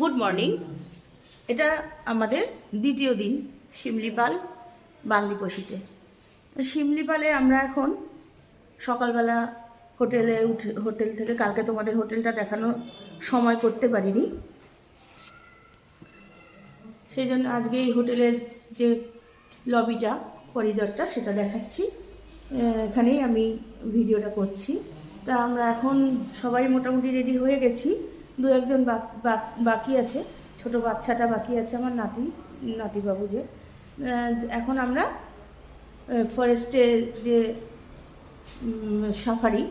Good morning এটা আমাদের দ্বিতীয় দিন শিমলিপাল বাংলিপশিতে শিমলিপালে আমরা এখন সকালবেলা হোটেলে উঠে, হোটেল থেকে, কালকে তোমাদের হোটেলটা দেখানোর সময় করতে পারিনি। সেই জন্য আজকে এই হোটেলের যে লবিটা, করিডরটা, সেটা দেখাচ্ছি। এখানেই আমি ভিডিওটা করছি। তা আমরা এখন সবাই মোটামুটি রেডি হয়ে গেছি। দু একজন বাক- আছে, ছোট বাচ্চাটা বাকি আছে আমার নাতি, নাতিবাবু যে। এখন আমরা ফরেস্টের যে সাফারি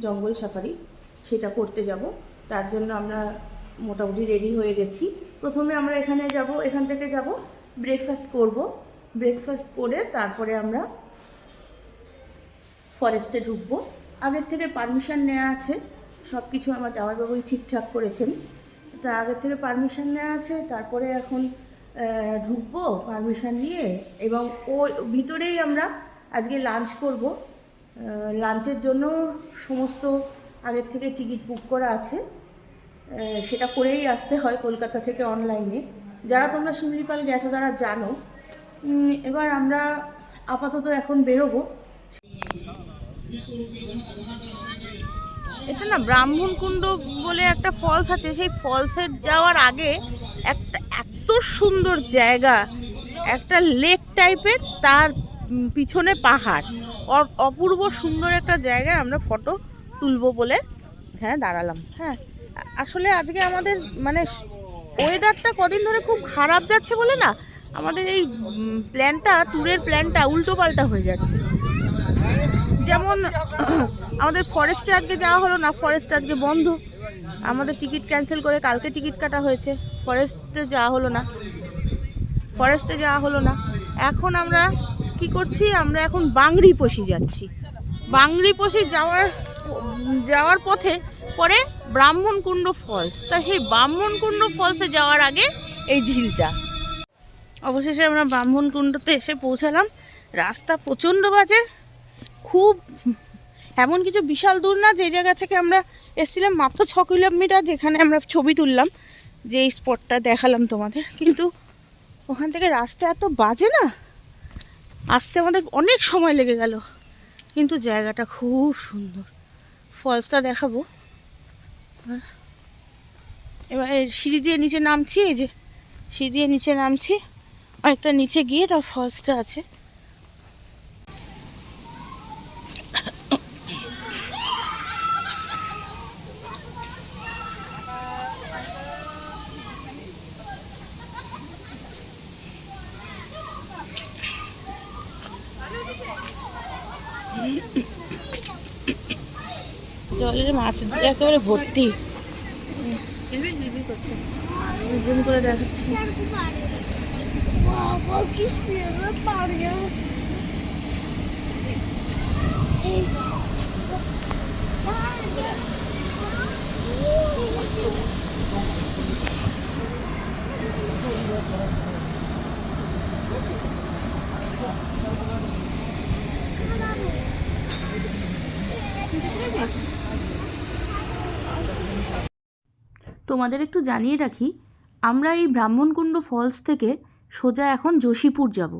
জঙ্গল সাফারি সেটা করতে যাব। তার জন্য আমরা মোটামুটি রেডি হয়ে গেছি। প্রথমে আমরা এখানে যাব, এখান থেকে যাব ব্রেকফাস্ট করব। ব্রেকফাস্ট করে তারপরে আমরা ফরেস্টে ঢুকবো। আগের থেকে পারমিশন নেওয়া আছে। সব কিছু আমার জামাইবাবুই ঠিকঠাক করেছেন। তা আগের থেকে পারমিশন নেওয়া আছে, তারপরে এখন ঢুকবো পারমিশন নিয়ে, এবং ও ভিতরেই আমরা আজকে লাঞ্চ করব। লাঞ্চের জন্য সমস্ত আগের থেকে টিকিট বুক করা আছে। সেটা করেই আসতে হয় কলকাতা থেকে অনলাইনে যারা তোমরা শিমলিপাল গেছো, তারা জানো। এবার আমরা আপাতত এখন বেরোবো। এটা না ব্রাহ্মণ কুণ্ড বলে একটা ফলস আছে। সেই ফলসের যাওয়ার আগে একটা এত সুন্দর জায়গা, একটা লেক টাইপের তার পিছনে পাহাড়। অপূর্ব সুন্দর একটা জায়গায় আমরা ফটো তুলবো বলে হ্যাঁ দাঁড়ালাম। হ্যাঁ আসলে আজকে আমাদের মানে ওয়েদারটা কদিন ধরে খুব খারাপ যাচ্ছে বলে না, আমাদের এই প্ল্যানটা ট্যুরের প্ল্যানটা উল্টো পাল্টা হয়ে যাচ্ছে। যেমন, আমাদের ফরেস্টে আজকে যাওয়া হলো না ফরেস্ট আজকে বন্ধ। আমাদের টিকিট ক্যান্সেল করে কালকে টিকিট কাটা হয়েছে। ফরেস্টে যাওয়া হলো না। ফরেস্টে যাওয়া হলো না। এখন আমরা কি করছি? আমরা এখন বাংরিপোষি যাচ্ছি। বাংরিপোষি যাওয়ার যাওয়ার পথে পরে ব্রাহ্মণকুণ্ড ফলস তা সেই ব্রাহ্মণকুণ্ড ফলসে যাওয়ার আগে এই ঝিলটা। অবশেষে আমরা ব্রাহ্মণকুণ্ডতে এসে পৌঁছালাম। রাস্তা প্রচণ্ড বাজে। খুব এমন কিছু বিশাল দূর না, যে জায়গা থেকে আমরা এসেছিলাম, মাত্র ছ কিলোমিটার যেখানে আমরা ছবি তুললাম, যে এই স্পটটা দেখালাম তোমাদের। কিন্তু ওখান থেকে রাস্তা এত বাজে না, আসতে আমাদের অনেক সময় লেগে গেল, কিন্তু জায়গাটা খুব সুন্দর। ফলসটা দেখাবো। এবার সিঁড়ি দিয়ে নিচে নামছি, এই যে সিঁড়ি দিয়ে নিচে নামছি, অনেকটা নিচে গিয়ে তার ফলসটা আছে। জলের মাছ দিয়ে একেবারে ভর্তি। করছে জুম করে দেখাচ্ছি। তোমাদের একটু জানিয়ে রাখি, আমরা এই ব্রাহ্মণকুণ্ড ফলস থেকে সোজা এখন যোশীপুর যাব।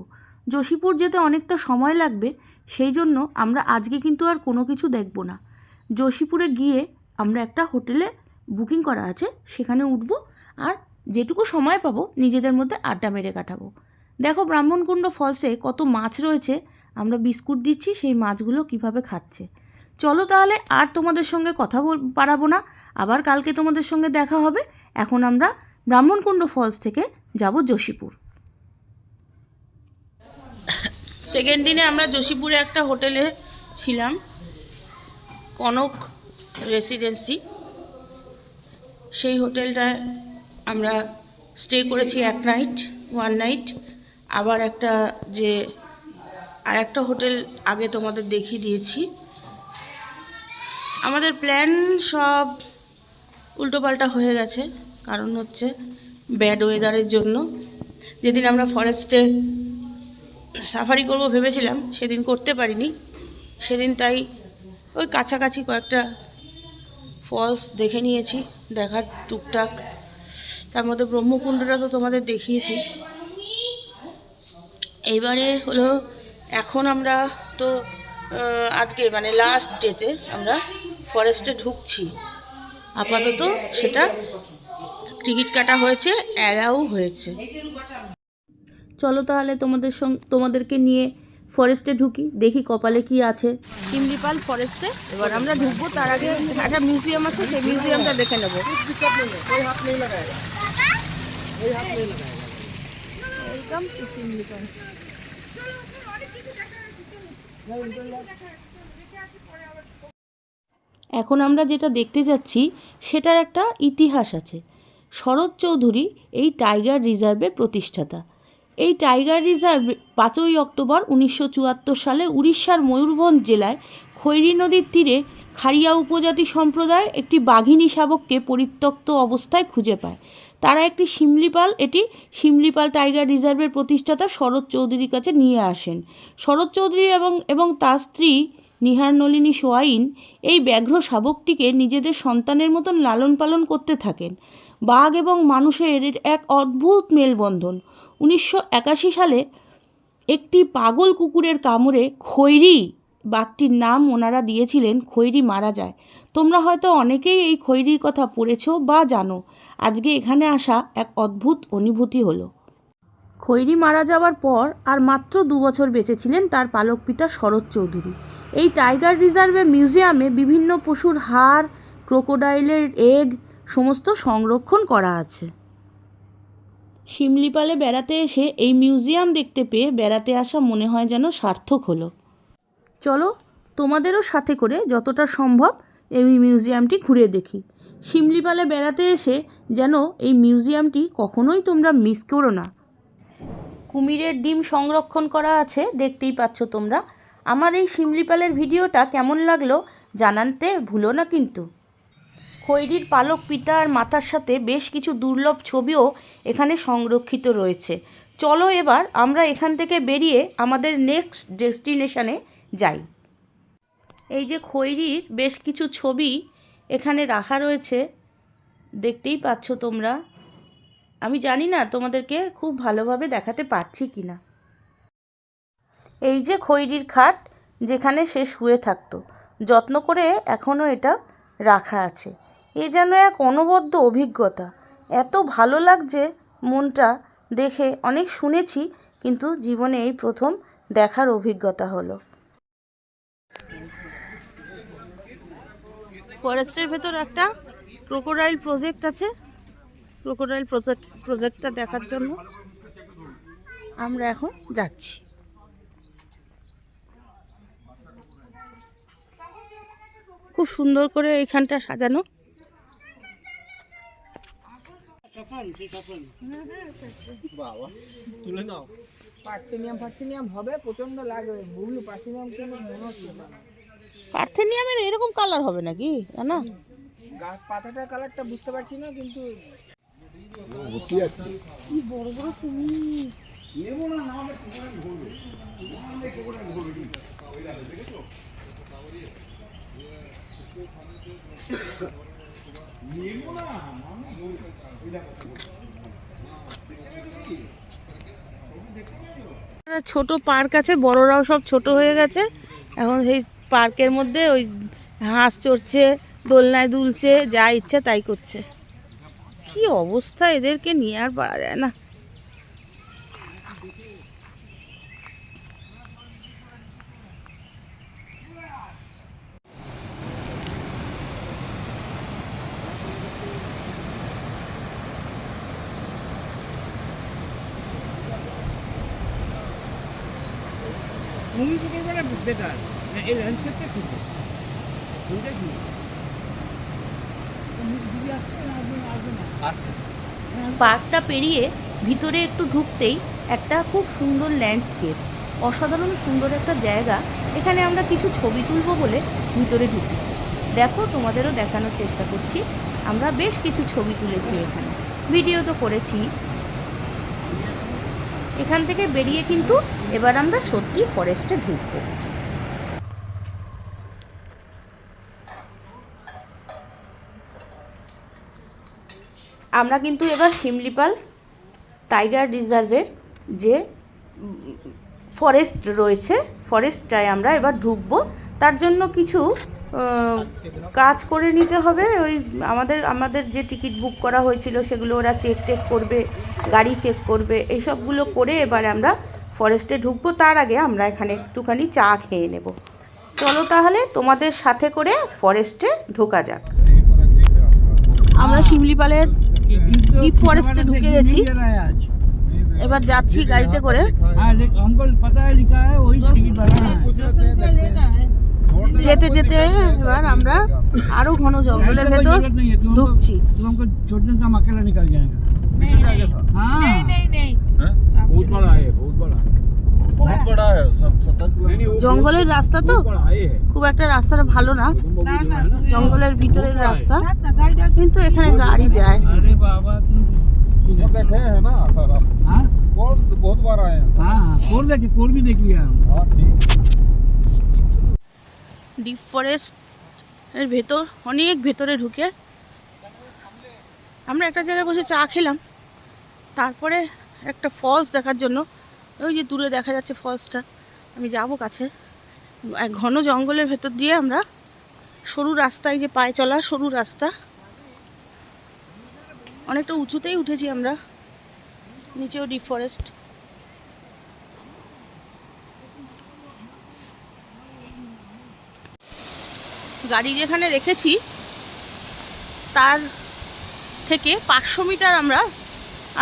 যোশীপুর যেতে অনেকটা সময় লাগবে, সেই জন্য আমরা আজকে কিন্তু আর কোনো কিছু দেখব না। যোশীপুরে গিয়ে আমরা একটা হোটেলে বুকিং করা আছে, সেখানে উঠব আর যেটুকু সময় পাবো নিজেদের মধ্যে আড্ডা মেরে কাটাবো। দেখো ব্রাহ্মণকুণ্ড ফলসে কত মাছ রয়েছে, আমরা বিস্কুট দিচ্ছি, সেই মাছগুলো কীভাবে খাচ্ছে। চলো তাহলে আর তোমাদের সঙ্গে কথা পারাবো না। আবার কালকে তোমাদের সঙ্গে দেখা হবে। এখন আমরা ব্রাহ্মণকুণ্ড ফলস থেকে যাব যোশীপুর। সেকেন্ড দিনে আমরা যোশীপুরে একটা হোটেলে ছিলাম, কনক রেসিডেন্সি সেই হোটেলটায় আমরা স্টে করেছি এক নাইট ওয়ান নাইট আবার একটা যে আর একটা হোটেল আগে তোমাদের দেখিয়ে দিয়েছি। আমাদের প্ল্যান সব উল্টোপাল্টা হয়ে গেছে। কারণ হচ্ছে ব্যাড ওয়েদারের জন্য। যেদিন আমরা ফরেস্টে সাফারি করব ভেবেছিলাম, সেদিন করতে পারিনি। সেদিন তাই ওই কাছাকাছি কয়েকটা ফলস দেখে নিয়েছি, দেখার টুকটাক। তার মধ্যে ব্রহ্মকুণ্ডটা তো তোমাদের দেখিয়েছি। এইবারে হলো, এখন আমরা তো আজকে মানে লাস্ট ডেতে আমরা ফরেস্টে ঢুকছি। আপাতত সেটা টিকিট কাটা হয়েছে অ্যালাউ হয়েছে। চলো তাহলে তোমাদের সঙ্গে তোমাদেরকে নিয়ে ফরেস্টে ঢুকি দেখি কপালে কি আছে। শিমলিপাল ফরেস্টে এবার আমরা ঢুকবো তার আগে একটা মিউজিয়াম আছে সেই মিউজিয়ামটা দেখে নেব। ওয়েলকাম টু শিমলিপাল এখন আমরা যেটা দেখতে যাচ্ছি, সেটার একটা ইতিহাস আছে। শরৎ চৌধুরী এই টাইগার রিজার্ভের প্রতিষ্ঠাতা। এই টাইগার রিজার্ভ পাঁচই অক্টোবর উনিশশো চুয়াত্তর সালে উড়িষ্যার ময়ূরভঞ্জ জেলায় খৈরি নদীর তীরে খারিয়া উপজাতি সম্প্রদায় একটি বাঘিনী শাবককে পরিত্যক্ত অবস্থায় খুঁজে পায়। তারা একটি শিমলিপাল, এটি শিমলিপাল টাইগার রিজার্ভের প্রতিষ্ঠাতা শরৎ চৌধুরীর কাছে নিয়ে আসেন। শরৎ চৌধুরী এবং এবং তার স্ত্রী নিহার নলিনী সোয়াইন এই ব্যাঘ্র শাবকটিকে নিজেদের সন্তানের মতন লালন পালন করতে থাকেন। বাঘ এবং মানুষের এক অদ্ভুত মেলবন্ধন। উনিশশো একাশি সালে একটি পাগল কুকুরের কামড়ে খৈরি বাঘটির নাম ওনারা দিয়েছিলেন খৈরি মারা যায়। তোমরা হয়তো অনেকেই এই খৈরির কথা পড়েছ বা জানো। আজকে এখানে আসা এক অদ্ভুত অনুভূতি হলো। খৈরি মারা যাওয়ার পর আর মাত্র দু বছর বেঁচে ছিলেন তার পালক পিতা শরৎ চৌধুরী। এই টাইগার রিজার্ভের মিউজিয়ামে বিভিন্ন পশুর হাড়, ক্রোকোডাইলের এগ সমস্ত সংরক্ষণ করা আছে। শিমলিপালে বেড়াতে এসে এই মিউজিয়াম দেখতে পেয়ে বেড়াতে আসা মনে হয় যেন সার্থক হলো। চলো তোমাদেরও সাথে করে যতটা সম্ভব এই মিউজিয়ামটি ঘুরে দেখি। শিমলিপালে বেড়াতে এসে যেন এই মিউজিয়ামটি কখনোই তোমরা মিস করো না। কুমিরের ডিম সংরক্ষণ করা আছে, দেখতেই পাচ্ছ তোমরা। আমার এই শিমলিপালের ভিডিওটা কেমন লাগল জানাতে ভুলো না কিন্তু। খৈরির পালক পিতা আর মাতার সাথে বেশ কিছু দুর্লভ ছবিও এখানে সংরক্ষিত রয়েছে। চলো এবার আমরা এখান থেকে বেরিয়ে আমাদের নেক্সট ডেস্টিনেশনে যাই। এই যে খৈরির বেশ কিছু ছবি এখানে রাখা রয়েছে, দেখতেই পাচ্ছ তোমরা। আমি জানি না তোমাদেরকে খুব ভালোভাবে দেখাতে পারছি কি না। এই যে খৈরির খাট যেখানে সে শুয়ে থাকতো, যত্ন করে এখনও এটা রাখা আছে। এ যেন এক অনবদ্য অভিজ্ঞতা। এত ভালো লাগছে মনটা দেখে, অনেক শুনেছি, কিন্তু জীবনে এই প্রথম দেখার অভিজ্ঞতা হলো। ফরেস্টের ভেতর একটা ক্রোকোডাইল প্রজেক্ট আছে। ক্রোকোডাইল প্রজেক্ট প্রজেক্টটা দেখার জন্য আমরা এখন যাচ্ছি। খুব সুন্দর করে এইখানটা সাজানো। পার্থেনিয়াম পার্থেনিয়াম হবে প্রচণ্ড লাগবে ব্লু পার্থেনিয়াম কোনো পার্থেনিয়ামের এরকম কালার হবে নাকি? না গাছ পাতাটার কালারটা বুঝতে পারছি না কিন্তু কি বড় বড় কুমির একটা ছোট পার্ক আছে বড়রাও সব ছোট হয়ে গেছে। এখন সেই পার্কের মধ্যে ওই হাঁস চড়ছে দোলনায় দুলছে যা ইচ্ছে তাই করছে। কি অবস্থা এদেরকে নিয়ে আর পারা যায় না? থেকে গেলে বেটার। এই ল্যান্ডস্কেপটা ওইটাই ঠিক পার্কটা পেরিয়ে ভিতরে একটু ঢুকতেই একটা খুব সুন্দর ল্যান্ডস্কেপ, অসাধারণ সুন্দর একটা জায়গা। এখানে আমরা কিছু ছবি তুলবো বলে ভিতরে ঢুকি। দেখো, তোমাদেরও দেখানোর চেষ্টা করছি। আমরা বেশ কিছু ছবি তুলেছি এখানে। ভিডিও তো করেছি। এখান থেকে বেরিয়ে কিন্তু এবার আমরা সত্যি ফরেস্টে ঢুকবো। আমরা কিন্তু এবার শিমলিপাল টাইগার রিজার্ভের যে ফরেস্ট রয়েছে, ফরেস্টটায় আমরা এবার ঢুকবো। তার জন্য কিছু কাজ করে নিতে হবে। ওই আমাদের আমাদের যে টিকিট বুক করা হয়েছিল সেগুলো ওরা চেক টেক করবে, গাড়ি চেক করবে, এইসবগুলো করে এবার আমরা ফরেস্টে ঢুকবো। তার আগে আমরা এখানে একটুখানি চা খেয়ে নেব। চলো তাহলে তোমাদের সাথে করে ফরেস্টে ঢোকা যাক। আমরা শিমলিপালের ডিপ ফরেস্টে ঢুকে গেছি এবার যাচ্ছি গাড়িতে করে हाँ ले- हमको पता है लिखा है वही टिकट वाला है যেতে যেতে এবার আমরা আরো ঘন জঙ্গলের कोई ভেতর जरूरत नहीं है, तुम हमको- ঢুকছি तुम हमको छोड़ने से हम अकेला निकल जाएंगे हाँ बहुत बड़ा है बहुत बड़ा बहुत बड़ा है হ্যাঁ। জঙ্গলের রাস্তা তো? খুব একটা রাস্তাটা ভালো না। জঙ্গলের ভিতরের রাস্তা। কিন্তু এখানে গাড়ি যায়। ডিপ এর ভেতর অনেক ভেতরে ঢুকে। আমরা একটা জায়গায় বসে চা খেলাম। তারপরে একটা ফলস দেখার জন্য ওই যে দূরে দেখা যাচ্ছে ফলসটা। আমি যাব কাছে। এক ঘন জঙ্গলের ভেতর দিয়ে আমরা সরু রাস্তায় যে পায়ে চলা সরু রাস্তা। অনেকটা উঁচুতেই উঠেছি আমরা। নিচেও ডিপ ফরেস্ট গাড়ি যেখানে রেখেছি, তার থেকে পাঁচশো মিটার আমরা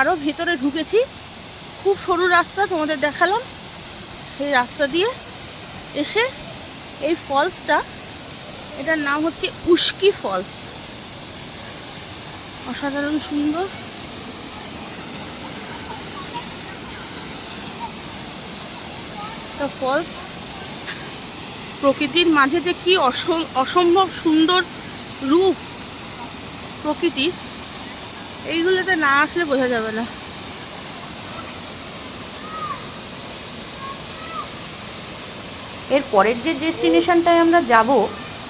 আরও ভেতরে ঢুকেছি। খুব সরু রাস্তা তোমাদের দেখালাম। সেই রাস্তা দিয়ে এসে এই ফলসটা, এটার নাম হচ্ছে উস্কি ফলস। অসাধারণ সুন্দর। ফলস, প্রকৃতির মাঝে যে কি অসম্ভব সুন্দর রূপ প্রকৃতির, এইগুলোতে না আসলে বোঝা যাবে না। এর পরের যে ডেস্টিনেশনটায় আমরা যাব,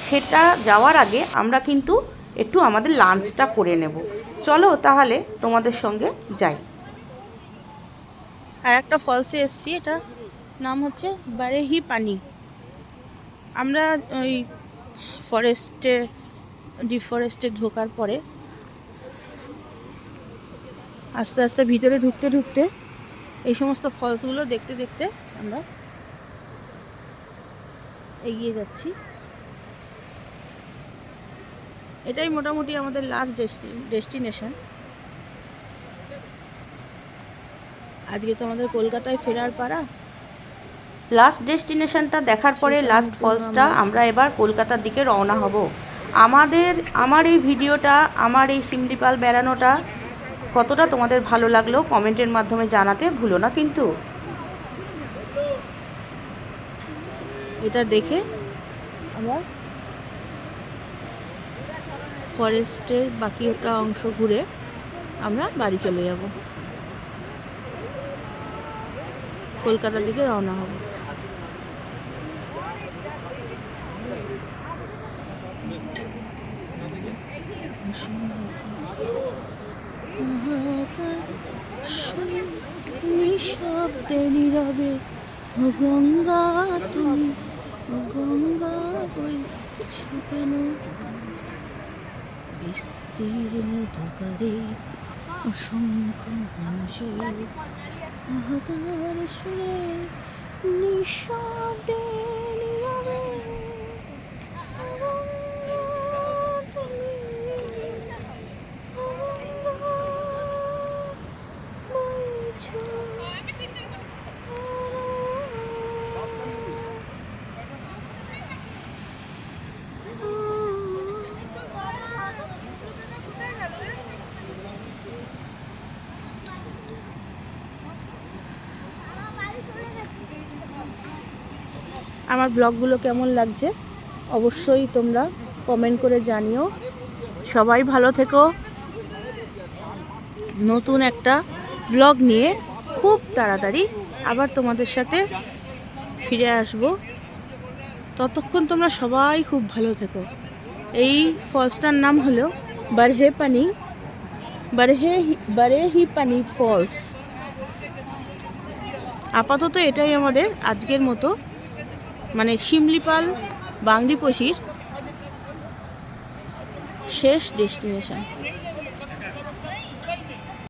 সেটা যাওয়ার আগে আমরা কিন্তু একটু আমাদের লাঞ্চটা করে নেব। চলো তাহলে তোমাদের সঙ্গে যাই। আর একটা ফলসে এসছি, এটা নাম হচ্ছে বারেহি পানি আমরা ওই ফরেস্টে ডিফরেস্টে ঢোকার পরে আস্তে আস্তে ভিতরে ঢুকতে ঢুকতে এই সমস্ত ফলসগুলো দেখতে দেখতে আমরা এগিয়ে যাচ্ছি। এটাই মোটামুটি আমাদের লাস্ট ডেস্টিনেশন আজকে তো আমাদের কলকাতায় ফেরার পাড়া। লাস্ট ডেস্টিনেশনটা দেখার পরে লাস্ট ফলসটা আমরা। এবার কলকাতার দিকে রওনা হব। আমাদের আমার এই ভিডিওটা আমার এই শিমলিপাল বেড়ানোটা কতটা তোমাদের ভালো লাগল কমেন্টের মাধ্যমে জানাতে ভুলো না কিন্তু। এটা দেখে আবার ফরেস্টের বাকি একটা অংশ ঘুরে আমরা বাড়ি চলে যাব। কলকাতার দিকে রওনা হব। নিঃশব্দে নীরবে গঙ্গা তুমি গঙ্গা বইছে বিস্তীর্ণ দুপারে অসংখ্য মানুষের হাহাকার শুনে নিঃশব্দে আমার ব্লগগুলো কেমন লাগছে অবশ্যই তোমরা কমেন্ট করে জানিও। সবাই ভালো থেকো। নতুন একটা ব্লগ নিয়ে খুব তাড়াতাড়ি আবার তোমাদের সাথে ফিরে আসব। ততক্ষণ তোমরা সবাই খুব ভালো থেকো। এই ফলসটার নাম হলো বারহে পানি, বারহে বারেহি পানি ফলস। আপাতত এটাই আমাদের আজকের মতো। মানে শিমলিপাল বাংলিপশির শেষ ডেস্টিনেশন।